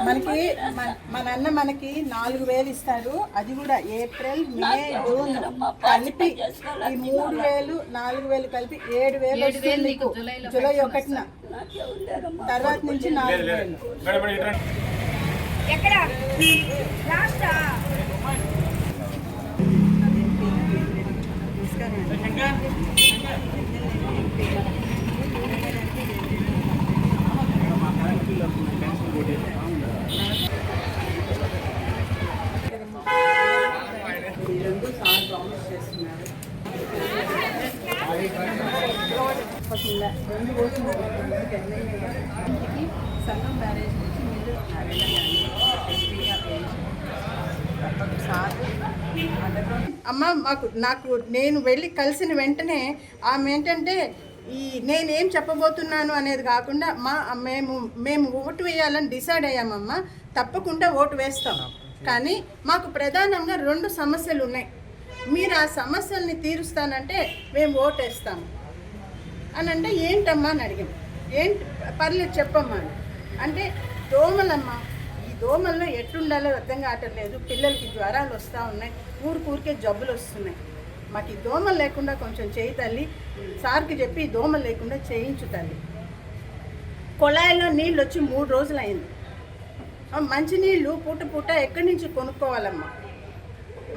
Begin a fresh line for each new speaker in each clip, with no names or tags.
మనకి మన అన్న మనకి నాలుగు వేలు ఇస్తారు అది కూడా ఏప్రిల్ మే జూన్ కలిపి ఈ మూడు వేలు నాలుగు వేలు కలిపి ఏడు వేలు వస్తుంది జూలై ఒకటిన తర్వాత నుంచి నాలుగు వేలు
ఎక్కడ
సంఘం బ్యారేజ్ నుంచి మీరు నారాయణ గారిని ఎంపీగా వేయించారు. తప్పక సార్ అమ్మ మాకు నాకు నేను వెళ్ళి కలిసిన వెంటనే ఆమె ఏంటంటే ఈ నేనేం చెప్పబోతున్నాను అనేది కాకుండా మా మేము మేము ఓటు వేయాలని డిసైడ్ అయ్యామమ్మా. తప్పకుండా ఓటు వేస్తాం. కానీ మాకు ప్రధానంగా రెండు సమస్యలు ఉన్నాయి. మీరు ఆ సమస్యల్ని తీరుస్తానంటే మేము ఓటు వేస్తాము అని అంటే ఏంటమ్మా అని అడిగాం. ఏంటి? పర్లేదు చెప్పమ్మా అంటే దోమలమ్మా దోమల్లో ఎట్లుండాలో అర్థం కావటం లేదు. పిల్లలకి జ్వరాలు వస్తూ ఉన్నాయి. ఊరికూరికే జబ్బులు వస్తున్నాయి. మాకు ఈ దోమలు లేకుండా కొంచెం చేయి తల్లి. సార్కి చెప్పి ఈ దోమలు లేకుండా చేయించు తల్లి. కొళాయిలో నీళ్ళు వచ్చి మూడు రోజులు అయింది మంచినీళ్ళు పూట పూట ఎక్కడి నుంచి కొనుక్కోవాలమ్మా?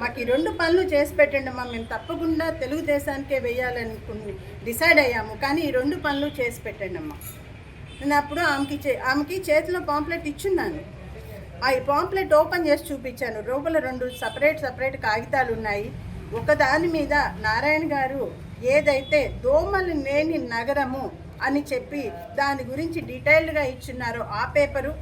మాకు ఈ రెండు పనులు చేసి పెట్టండి అమ్మా. మేము తప్పకుండా తెలుగుదేశానికే వేయాలనుకుని డిసైడ్ అయ్యాము. కానీ ఈ రెండు పనులు చేసి పెట్టండి అమ్మా. నేను అప్పుడు ఆమెకి చే ఆమెకి చేతిలో పాంప్లెట్ ఇచ్చున్నాను. ఆ పాంప్లెట్ ఓపెన్ చేసి చూపించాను. లోపల రెండు సపరేట్ సపరేట్ కాగితాలు ఉన్నాయి. ఒకదాని మీద నారాయణ గారు ఏదైతే దోమలు లేని నగరము అని చెప్పి దాని గురించి డీటెయిల్డ్గా ఇచ్చున్నారో ఆ పేపరు.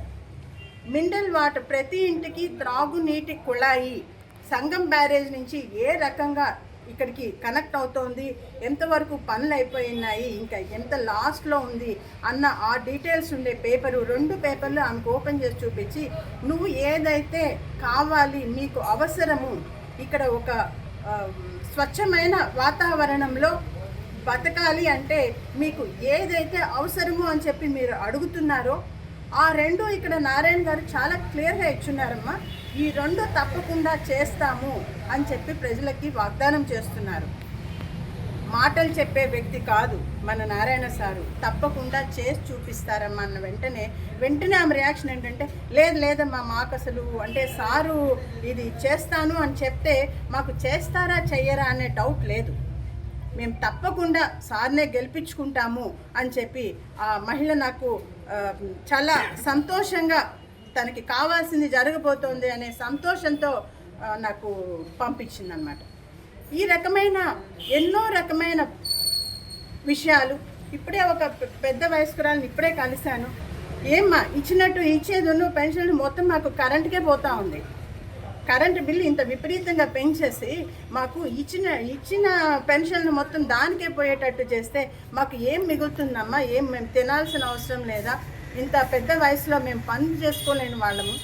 మినరల్ వాటర్ ప్రతి ఇంటికి త్రాగునీటి కుళాయి. సంగం బ్యారేజ్ నుంచి ఏ రకంగా ఇక్కడికి కనెక్ట్ అవుతోంది. ఎంతవరకు పనులు అయిపోయినాయి ఇంకా ఎంత లాస్ట్లో ఉంది అన్న ఆ డీటెయిల్స్ ఉండే పేపరు రెండు పేపర్లు ఆమెకు ఓపెన్ చేసి చూపించి నువ్వు ఏదైతే కావాలి మీకు అవసరము ఇక్కడ ఒక స్వచ్ఛమైన వాతావరణంలో బతకాలి అంటే మీకు ఏదైతే అవసరమో అని చెప్పి మీరు అడుగుతున్నారో ఆ రెండు ఇక్కడ నారాయణ గారు చాలా క్లియర్గా ఇచ్చున్నారమ్మా. ఈ రెండు తప్పకుండా చేస్తాము అని చెప్పి ప్రజలకి వాగ్దానం చేస్తున్నారు. మాటలు చెప్పే వ్యక్తి కాదు మన నారాయణ సారు. తప్పకుండా చేసి చూపిస్తారమ్మా అన్న వెంటనే వెంటనే ఆమె రియాక్షన్ ఏంటంటే లేదు లేదమ్మా మాకు అసలు అంటే సారు ఇది చేస్తాను అని చెప్తే మాకు చేస్తారా చెయ్యరా అనే డౌట్ లేదు. మేము తప్పకుండా సార్నే గెలిపించుకుంటాము అని చెప్పి ఆ మహిళ నాకు చాలా సంతోషంగా తనకి కావాల్సింది జరగబోతోంది అనే సంతోషంతో నాకు పంపించింది అనమాట ఈ రకమైన ఎన్నో రకమైన విషయాలు ఇప్పుడే ఒక పెద్ద వయస్కురాలను ఇప్పుడే కలిశాను. ఏమ్మా ఇచ్చినట్టు ఇచ్చేది పెన్షన్ మొత్తం మాకు కరెంట్కే పోతా ఉంది. కరెంటు బిల్లు ఇంత విపరీతంగా పెంచేసి మాకు ఇచ్చిన ఇచ్చిన పెన్షన్ మొత్తం దానికే పోయేటట్టు చేస్తే మాకు ఏం మిగులుతుందమ్మా? ఏం మేము తినాల్సిన అవసరం లేదా? ఇంత పెద్ద వయసులో మేము పని చేసుకోలేని వాళ్ళము.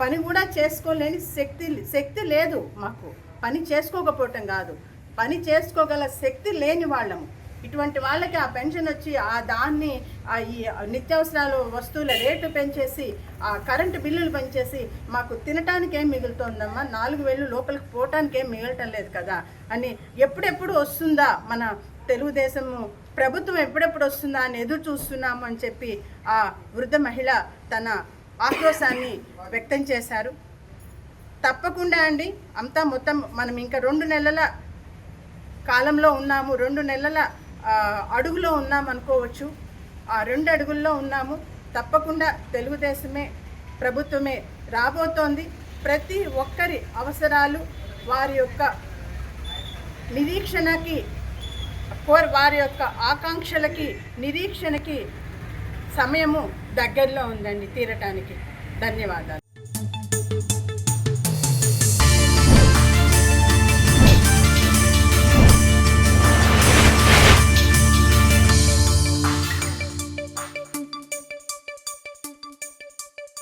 పని కూడా చేసుకోలేని శక్తి శక్తి లేదు మాకు. పని చేసుకోకపోవటం కాదు. పని చేసుకోగల శక్తి లేని వాళ్ళము. ఇటువంటి వాళ్ళకి ఆ పెన్షన్ వచ్చి ఆ దాన్ని ఆ ఈ నిత్యావసరాలు వస్తువుల రేటు పెంచేసి ఆ కరెంటు బిల్లులు పెంచేసి మాకు తినటానికి ఏం మిగులుతోందమ్మా. నాలుగు వేలు లోపలికి పోవటానికి ఏం మిగలటం లేదు కదా అని ఎప్పుడెప్పుడు వస్తుందా మన తెలుగుదేశము ప్రభుత్వం? ఎప్పుడెప్పుడు వస్తుందా అని ఎదురు చూస్తున్నాము అని చెప్పి ఆ వృద్ధ మహిళ తన ఆక్రోశాన్ని వ్యక్తం చేశారు. తప్పకుండా అండి. అంతా మొత్తం మనం ఇంకా రెండు నెలల కాలంలో ఉన్నాము. రెండు నెలల అడుగులో ఉన్నాం అనుకోవచ్చు ఆ రెండు అడుగుల్లో ఉన్నాము. తప్పకుండా తెలుగుదేశమే ప్రభుత్వమే రాబోతోంది. ప్రతి ఒక్కరి అవసరాలు వారి యొక్క నిరీక్షణకి కోర్ వారి యొక్క ఆకాంక్షలకి నిరీక్షణకి సమయము దగ్గరలో ఉందండి తీరటానికి. ధన్యవాదాలు.